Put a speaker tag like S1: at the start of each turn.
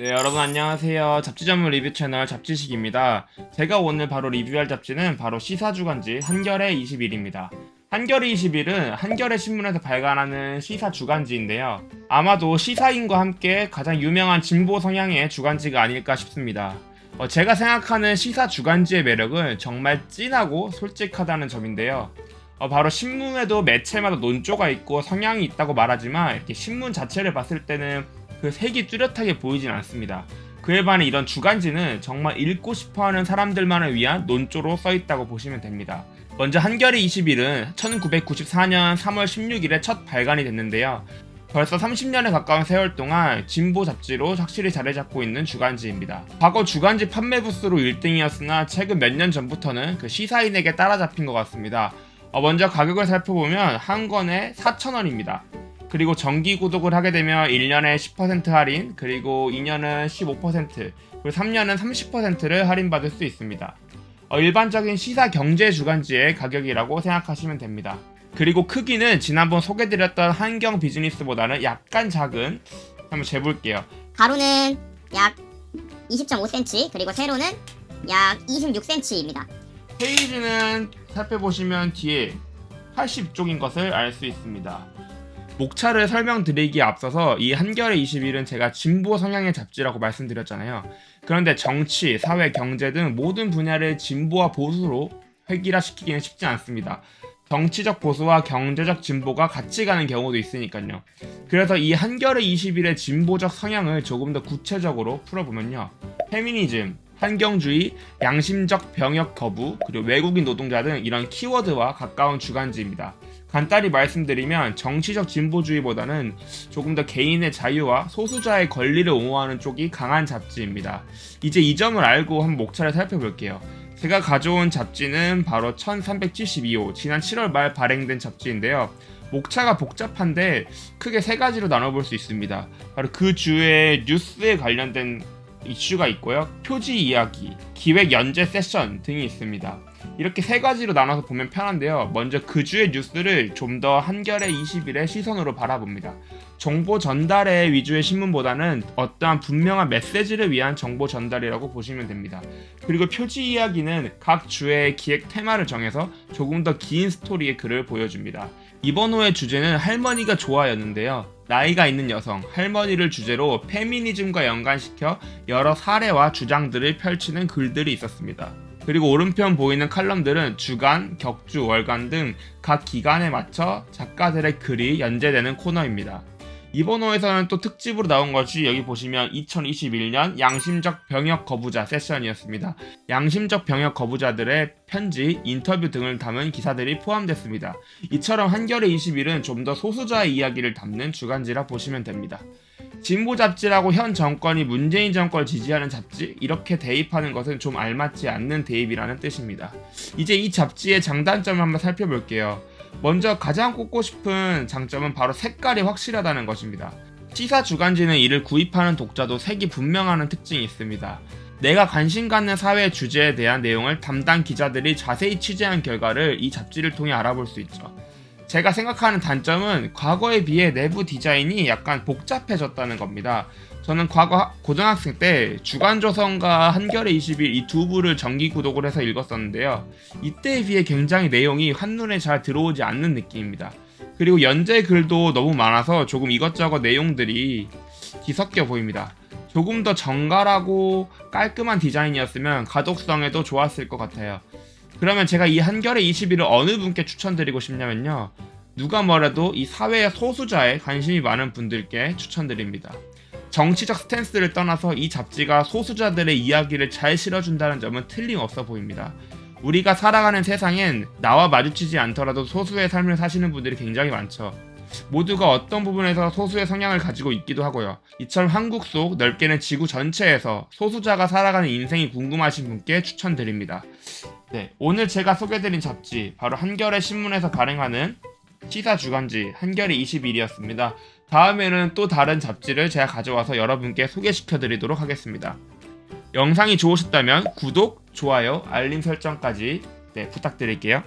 S1: 네, 여러분 안녕하세요. 잡지 전문 리뷰 채널 잡지식입니다. 제가 오늘 바로 리뷰할 잡지는 바로 시사주간지 한겨레 20일입니다. 한겨레 20일은 한겨레 신문에서 발간하는 시사 주간지인데요. 아마도 시사인과 함께 가장 유명한 진보 성향의 주간지가 아닐까 싶습니다. 어, 제가 생각하는 시사 주간지의 매력은 정말 찐하고 솔직하다는 점인데요. 어, 바로 신문에도 매체마다 논조가 있고 성향이 있다고 말하지만 이렇게 신문 자체를 봤을 때는 그 색이 뚜렷하게 보이진 않습니다. 그에 반해 이런 주간지는 정말 읽고 싶어하는 사람들만을 위한 논조로 써있다고 보시면 됩니다. 먼저 한겨레 20일은 1994년 3월 16일에 첫 발간이 됐는데요. 벌써 30년에 가까운 세월 동안 진보 잡지로 확실히 자리 잡고 있는 주간지입니다. 과거 주간지 판매 부수로 1등이었으나 최근 몇 년 전부터는 그 시사인에게 따라잡힌 것 같습니다. 어, 먼저 가격을 살펴보면 한 권에 4,000원입니다. 그리고 정기 구독을 하게 되면 1년에 10% 할인, 그리고 2년은 15%, 그리고 3년은 30%를 할인받을 수 있습니다. 어, 일반적인 시사 경제 주간지의 가격이라고 생각하시면 됩니다. 그리고 크기는 지난번 소개드렸던 한경 비즈니스보다는 약간 작은 한번 재볼게요.
S2: 가로는 약 20.5cm 그리고 세로는 약 26cm입니다.
S1: 페이지는 살펴보시면 뒤에 80쪽인 것을 알 수 있습니다. 목차를 설명드리기에 앞서서 이 한겨레 21은 제가 진보 성향의 잡지라고 말씀드렸잖아요. 그런데 정치, 사회, 경제 등 모든 분야를 진보와 보수로 획일화시키기는 쉽지 않습니다. 정치적 보수와 경제적 진보가 같이 가는 경우도 있으니까요. 그래서 이 한겨레 21의 진보적 성향을 조금 더 구체적으로 풀어보면요. 페미니즘, 환경주의, 양심적 병역 거부, 그리고 외국인 노동자 등 이런 키워드와 가까운 주간지입니다. 간단히 말씀드리면 정치적 진보주의보다는 조금 더 개인의 자유와 소수자의 권리를 옹호하는 쪽이 강한 잡지입니다. 이제 이 점을 알고 한번 목차를 살펴볼게요. 제가 가져온 잡지는 바로 1372호, 지난 7월 말 발행된 잡지인데요. 목차가 복잡한데 크게 세 가지로 나눠볼 수 있습니다. 바로 그 주에 뉴스에 관련된 이슈가 있고요. 표지 이야기, 기획 연재 세션 등이 있습니다. 이렇게 세 가지로 나눠서 보면 편한데요. 먼저 그 주의 뉴스를 좀 더 한겨레 20일의 시선으로 바라봅니다. 정보 전달의 위주의 신문보다는 어떠한 분명한 메시지를 위한 정보 전달이라고 보시면 됩니다. 그리고 표지 이야기는 각 주의 기획 테마를 정해서 조금 더 긴 스토리의 글을 보여줍니다. 이번 호의 주제는 할머니가 좋아였는데요. 나이가 있는 여성, 할머니를 주제로 페미니즘과 연관시켜 여러 사례와 주장들을 펼치는 글들이 있었습니다. 그리고 오른편 보이는 칼럼들은 주간, 격주, 월간 등 각 기간에 맞춰 작가들의 글이 연재되는 코너입니다. 이번 호에서는 또 특집으로 나온 것이 여기 보시면 2021년 양심적 병역 거부자 세션이었습니다. 양심적 병역 거부자들의 편지, 인터뷰 등을 담은 기사들이 포함됐습니다. 이처럼 한겨레 21은 좀 더 소수자의 이야기를 담는 주간지라 보시면 됩니다. 진보 잡지라고 현 정권이 문재인 정권을 지지하는 잡지 이렇게 대입하는 것은 좀 알맞지 않는 대입이라는 뜻입니다. 이제 이 잡지의 장단점을 한번 살펴볼게요. 먼저 가장 꼽고 싶은 장점은 바로 색깔이 확실하다는 것입니다. 시사 주간지는 이를 구입하는 독자도 색이 분명하는 특징이 있습니다. 내가 관심 갖는 사회 주제에 대한 내용을 담당 기자들이 자세히 취재한 결과를 이 잡지를 통해 알아볼 수 있죠. 제가 생각하는 단점은 과거에 비해 내부 디자인이 약간 복잡해졌다는 겁니다. 저는 과거 고등학생 때 주간조선과 한겨레 21이두 부를 정기 구독을 해서 읽었었는데요. 이때에 비해 굉장히 내용이 한눈에 잘 들어오지 않는 느낌입니다. 그리고 연재 글도 너무 많아서 조금 이것저것 내용들이 뒤섞여 보입니다. 조금 더 정갈하고 깔끔한 디자인이었으면 가독성에도 좋았을 것 같아요. 그러면 제가 이 한겨레 21을 어느 분께 추천드리고 싶냐면요. 누가 뭐래도 이 사회의 소수자에 관심이 많은 분들께 추천드립니다. 정치적 스탠스를 떠나서 이 잡지가 소수자들의 이야기를 잘 실어준다는 점은 틀림없어 보입니다. 우리가 살아가는 세상엔 나와 마주치지 않더라도 소수의 삶을 사시는 분들이 굉장히 많죠. 모두가 어떤 부분에서 소수의 성향을 가지고 있기도 하고요. 이처럼 한국 속 넓게는 지구 전체에서 소수자가 살아가는 인생이 궁금하신 분께 추천드립니다. 네, 오늘 제가 소개드린 잡지 바로 한겨레 신문에서 발행하는 시사 주간지 한겨레 21이었습니다. 다음에는 또 다른 잡지를 제가 가져와서 여러분께 소개시켜 드리도록 하겠습니다. 영상이 좋으셨다면 구독, 좋아요, 알림 설정까지 네, 부탁드릴게요.